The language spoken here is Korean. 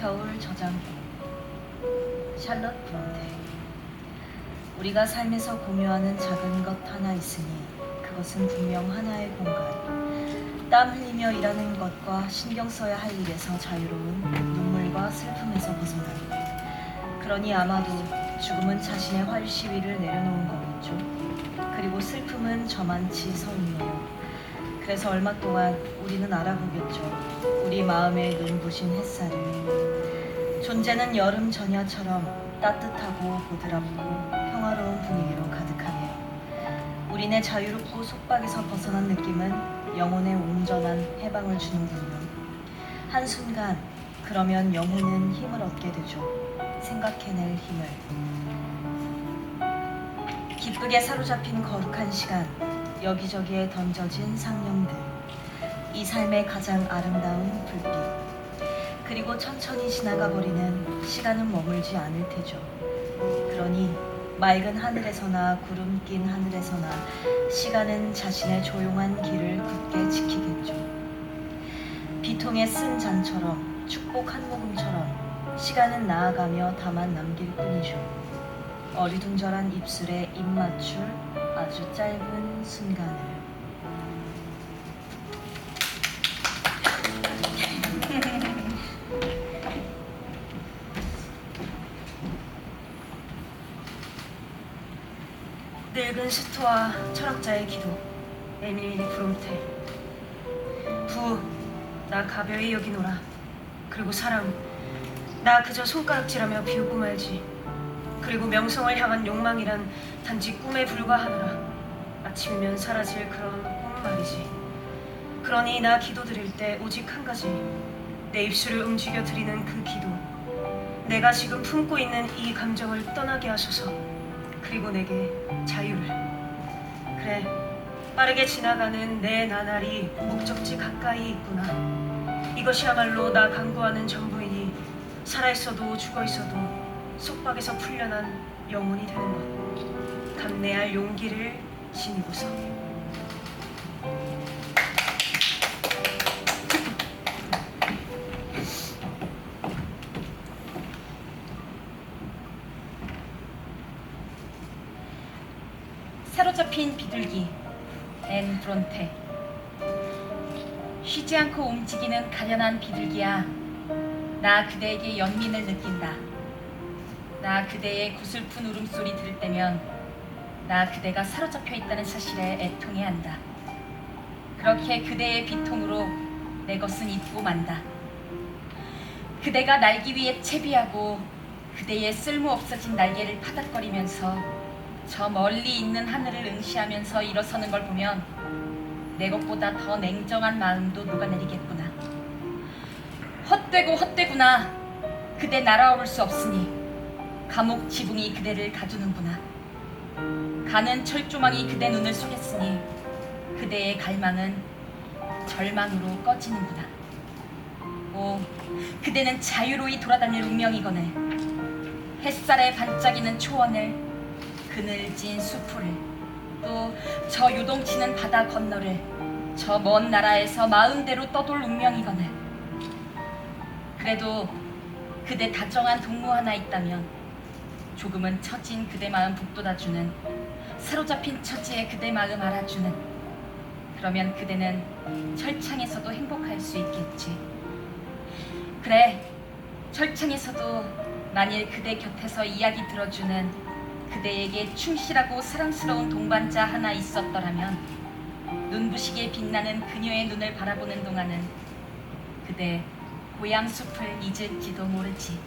겨울 저장고 샬럿 브론테 우리가 삶에서 공유하는 작은 것 하나 있으니 그것은 분명 하나의 공간. 땀 흘리며 일하는 것과 신경 써야 할 일에서 자유로운 눈물과 슬픔에서 벗어난 그러니 아마도 죽음은 자신의 활 시위를 내려놓은 거겠죠. 그리고 슬픔은 저만치 서 있네요 그래서 얼마 동안 우리는 알아보겠죠 우리 마음에 눈부신 햇살을 존재는 여름 전야처럼 따뜻하고 보드랍고 평화로운 분위기로 가득하네요. 우리네 자유롭고 속박에서 벗어난 느낌은 영혼에 온전한 해방을 주는군요. 한순간 그러면 영혼은 힘을 얻게 되죠. 생각해낼 힘을. 기쁘게 사로잡힌 거룩한 시간, 여기저기에 던져진 상념들, 이 삶의 가장 아름다운 불빛, 그리고 천천히 지나가 버리는 시간은 머물지 않을 테죠. 그러니 맑은 하늘에서나 구름 낀 하늘에서나 시간은 자신의 조용한 길을 굳게 지키겠죠. 비통에 쓴 잔처럼 축복 한 모금처럼 시간은 나아가며 다만 남길 뿐이죠. 어리둥절한 입술에 입 맞출 아주 짧은 순간을. 늙은 스토아 철학자의 기도 에밀리 브롬테. 부, 나 가벼이 여기노라. 그리고 사랑, 나 그저 손가락질하며 비웃고 말지. 그리고 명성을 향한 욕망이란 단지 꿈에 불과하노라. 아침이면 사라질 그런 꿈 말이지. 그러니 나 기도드릴 때 오직 한 가지. 내 입술을 움직여 드리는 그 기도. 내가 지금 품고 있는 이 감정을 떠나게 하소서 그리고 내게 자유를. 그래, 빠르게 지나가는 내 나날이 목적지 가까이 있구나. 이것이야말로 나 강구하는 전부이니 살아있어도 죽어있어도 속박에서 풀려난 영혼이 되는 것. 감내할 용기를 지니고서. 사로잡힌 비둘기 앤 브론테. 쉬지 않고 움직이는 가련한 비둘기야 나 그대에게 연민을 느낀다. 나 그대의 구슬픈 울음소리 들을 때면 나 그대가 사로잡혀 있다는 사실에 애통해 한다. 그렇게 그대의 비통으로 내 것은 잊고 만다. 그대가 날기 위해 채비하고 그대의 쓸모없어진 날개를 파닥거리면서 저 멀리 있는 하늘을 응시하면서 일어서는 걸 보면 내 것보다 더 냉정한 마음도 녹아내리겠구나. 헛되고 헛되구나. 그대 날아오를 수 없으니 감옥 지붕이 그대를 가두는구나. 가는 철조망이 그대 눈을 속였으니 그대의 갈망은 절망으로 꺼지는구나. 오, 그대는 자유로이 돌아다닐 운명이거늘. 햇살에 반짝이는 초원을 그늘진 숲을 또 저 요동치는 바다 건너를 저 먼 나라에서 마음대로 떠돌 운명이거늘. 그래도 그대 다정한 동무 하나 있다면 조금은 처진 그대 마음 북돋아주는 사로잡힌 처지의 그대 마음 알아주는 그러면 그대는 철창에서도 행복할 수 있겠지. 그래 철창에서도 만일 그대 곁에서 이야기 들어주는 그대에게 충실하고 사랑스러운 동반자 하나 있었더라면 눈부시게 빛나는 그녀의 눈을 바라보는 동안은 그대 고향 숲을 잊을지도 모르지.